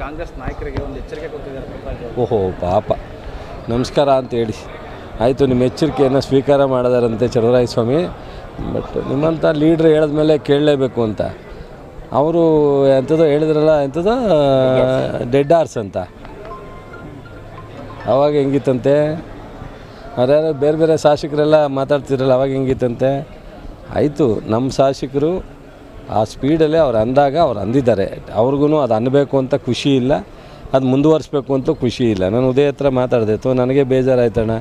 ಕಾಂಗ್ರೆಸ್ ನಾಯಕರಿಗೆ ಒಂದು ಎಚ್ಚರಿಕೆ ಕೊಟ್ಟಿದ್ದಾರೆ ಓಹೋ, ಪಾಪ. ನಮಸ್ಕಾರ ಅಂತ ಹೇಳಿ. ಆಯಿತು, ನಿಮ್ಮ ಎಚ್ಚರಿಕೆಯನ್ನು ಸ್ವೀಕಾರ ಮಾಡಿದಾರಂತೆ ಚಲುವರಾಯ ಸ್ವಾಮಿ. ಬಟ್ ನಿಮ್ಮಂಥ ಲೀಡ್ರ್ ಹೇಳಿದ್ಮೇಲೆ ಕೇಳಲೇಬೇಕು ಅಂತ. ಅವರು ಎಂಥದೋ ಹೇಳಿದ್ರಲ್ಲ ಎಂಥದೋ ಡೆಡ್ ಆರ್ಸ್ ಅಂತ. ಅವಾಗ ಹೆಂಗಿತ್ತಂತೆ? ಅದ್ಯಾರೋ ಬೇರೆ ಬೇರೆ ಶಾಸಕರೆಲ್ಲ ಮಾತಾಡ್ತಿದ್ರಲ್ಲ, ಅವಾಗ ಹೆಂಗಿತ್ತಂತೆ? ಆಯಿತು, ನಮ್ಮ ಶಾಸಕರು ಆ ಸ್ಪೀಡಲ್ಲೇ ಅವ್ರು ಅಂದಾಗ ಅವ್ರು ಅಂದಿದ್ದಾರೆ. ಅವ್ರಿಗೂ ಅದು ಅನ್ನಬೇಕು ಅಂತ ಖುಷಿ ಇಲ್ಲ. ಅದು ಮುಂದುವರಿಸ್ಬೇಕು ಅಂತ ಖುಷಿ ಇಲ್ಲ. ನಾನು ಉದಯ ಹತ್ರ ಮಾತಾಡಿದೆ, ತೋ, ನನಗೆ ಬೇಜಾರಾಯ್ತಣ್ಣ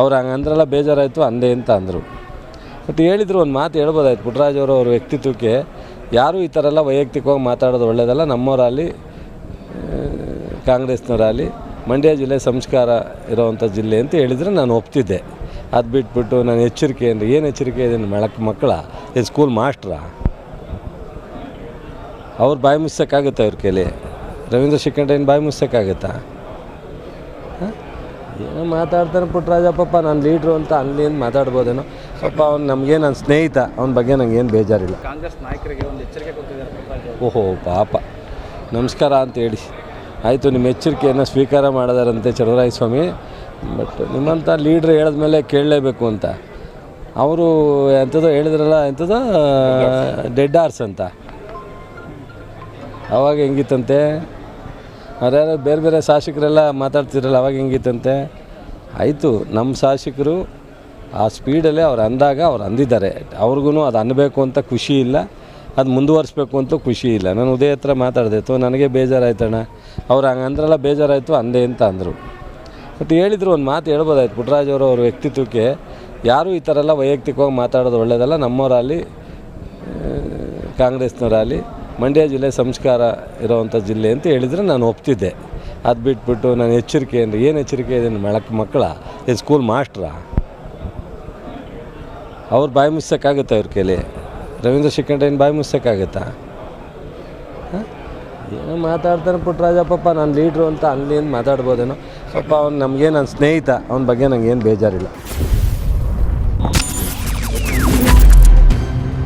ಅವ್ರು ಹಂಗೆ ಅಂದ್ರಲ್ಲ, ಬೇಜಾರಾಯಿತು, ಅಂದೆ ಅಂತ ಅಂದರು. ಬಟ್ ಹೇಳಿದ್ರು ಒಂದು ಮಾತು ಹೇಳ್ಬೋದಾಯ್ತು. ಪುಟ್ಟರಾಜ್ ಅವರು, ಅವ್ರ ವ್ಯಕ್ತಿತ್ವಕ್ಕೆ ಯಾರೂ ಈ ಥರ ಎಲ್ಲ ವೈಯಕ್ತಿಕವಾಗಿ ಮಾತಾಡೋದು ಒಳ್ಳೆಯದಲ್ಲ ನಮ್ಮವರಲ್ಲಿ ಕಾಂಗ್ರೆಸ್ನವರಾಗಲಿ, ಮಂಡ್ಯ ಜಿಲ್ಲೆ ಸಂಸ್ಕಾರ ಇರೋವಂಥ ಜಿಲ್ಲೆ ಅಂತ ಹೇಳಿದರೆ ನಾನು ಒಪ್ತಿದ್ದೆ. ಅದು ಬಿಟ್ಬಿಟ್ಟು ನಾನು ಎಚ್ಚರಿಕೆ ಅಂದರೆ, ಏನು ಎಚ್ಚರಿಕೆ ಇದೆ? ಮಳಕ್ ಮಕ್ಕಳ ಇದು ಸ್ಕೂಲ್ ಮಾಸ್ಟ್ರಾ ಅವ್ರು ಬಾಯಿ ಮುಚ್ಚಕ್ಕಾಗುತ್ತೆ ಅವ್ರ ಕೈಲಿ? ರವೀಂದ್ರ ಶಿಖಂಡೇನು ಬಾಯಿ ಮುಚ್ಚಕ್ಕಾಗುತ್ತಾ ಹಾಂ? ಏನೋ ಮಾತಾಡ್ತಾನೆ ಪುಟ್ಟರಾಜಪ್ಪಪ್ಪ ನಾನು ಲೀಡ್ರು ಅಂತ ಅಲ್ಲಿ ಏನು ಮಾತಾಡ್ಬೋದೇನೋ? ಸ್ವಲ್ಪ ಅವ್ನು ನಮಗೆ ನನ್ನ ಸ್ನೇಹಿತ ಅವನ ಬಗ್ಗೆ ನನಗೇನು ಬೇಜಾರಿಲ್ಲ. ಕಾಂಗ್ರೆಸ್ ನಾಯಕರಿಗೆ ಒಂದು ಎಚ್ಚರಿಕೆ ಕೊಟ್ಟಿದ್ದಾರೆ ಓಹೋ ಪಾಪ. ನಮಸ್ಕಾರ ಅಂತ ಹೇಳಿ. ಆಯಿತು ನಿಮ್ಮ ಎಚ್ಚರಿಕೆಯನ್ನು ಸ್ವೀಕಾರ ಮಾಡಿದಾರಂತೆ ಚಲುವರಾಯ ಸ್ವಾಮಿ. ಬಟ್ ನಿಮ್ಮಂಥ ಲೀಡ್ರ್ ಹೇಳಿದ್ಮೇಲೆ ಕೇಳಲೇಬೇಕು ಅಂತ. ಅವರು ಎಂಥದೋ ಹೇಳಿದ್ರಲ್ಲ ಎಂಥದೋ ಡೆಡ್ ಆರ್ಸ್ ಅಂತ. ಅವಾಗ ಹೆಂಗಿತ್ತಂತೆ? ಅವ್ರ್ಯಾರೋ ಬೇರೆ ಬೇರೆ ಶಾಸಕರೆಲ್ಲ ಮಾತಾಡ್ತಿರಲ್ಲ ಅವಾಗ ಹೆಂಗಿತ್ತಂತೆ? ಆಯಿತು ನಮ್ಮ ಶಾಸಕರು ಆ ಸ್ಪೀಡಲ್ಲೇ ಅವ್ರು ಅಂದಾಗ ಅವ್ರು ಅಂದಿದ್ದಾರೆ. ಅವ್ರಿಗೂ ಅದು ಅನ್ನಬೇಕು ಅಂತ ಖುಷಿ ಇಲ್ಲ, ಅದು ಮುಂದುವರಿಸ್ಬೇಕು ಅಂತ ಖುಷಿ ಇಲ್ಲ. ನಾನು ಉದಯ ಹತ್ರ ಮಾತಾಡಿದೆ, ತೋ, ನನಗೆ ಬೇಜಾರಾಯ್ತಣ್ಣ ಅವ್ರು ಹಂಗೆ ಅಂದ್ರಲ್ಲ, ಬೇಜಾರಾಯಿತು, ಅಂದೆ ಅಂತ ಅಂದರು. ಬಟ್ ಹೇಳಿದರು, ಒಂದು ಮಾತು ಹೇಳ್ಬೋದಾಯ್ತು. ಪುಟ್ಟರಾಜ್ ಅವರು ಅವ್ರ ವ್ಯಕ್ತಿತ್ವಕ್ಕೆ ಯಾರೂ ಈ ಥರ ಎಲ್ಲ ವೈಯಕ್ತಿಕವಾಗಿ ಮಾತಾಡೋದು ಒಳ್ಳೆಯದಲ್ಲ ನಮ್ಮವರಲ್ಲಿ ಕಾಂಗ್ರೆಸ್ನವರಾಗಲಿ ಮಂಡ್ಯ ಜಿಲ್ಲೆ ಸಂಸ್ಕಾರ ಇರೋವಂಥ ಜಿಲ್ಲೆ ಅಂತ ಹೇಳಿದರೆ ನಾನು ಒಪ್ತಿದ್ದೆ. ಅದು ಬಿಟ್ಬಿಟ್ಟು ನಾನು ಎಚ್ಚರಿಕೆ ಅಂದರೆ ಏನು ಎಚ್ಚರಿಕೆ ಇದೆ ಮಳಕ್ ಮಕ್ಕಳ ಇದು ಸ್ಕೂಲ್ ಮಾಸ್ಟ್ರಾ ಅವ್ರು ಬಾಯಿ ಮುಚ್ಚಕ್ಕಾಗುತ್ತೆ ಅವ್ರ ಕೈಲಿ ರವೀಂದ್ರ ಶಿಖಂಡೇನು ಬಾಯಿ ಮುಚ್ಚಕ್ಕಾಗುತ್ತಾ ಏನು ಏನೋ ಮಾತಾಡ್ತಾನೆ ಪುಟ್ಟರಾಜಪ್ಪಪ್ಪ ನಾನು ಲೀಡ್ರು ಅಂತ ಅಲ್ಲಿ ಏನು ಮಾತಾಡ್ಬೋದೇನೋ? ಪಾಪ ಅವ್ನು ನಮಗೇನು ನನ್ನ ಸ್ನೇಹಿತ, ಅವನ ಬಗ್ಗೆ ನನಗೇನು ಬೇಜಾರಿಲ್ಲ.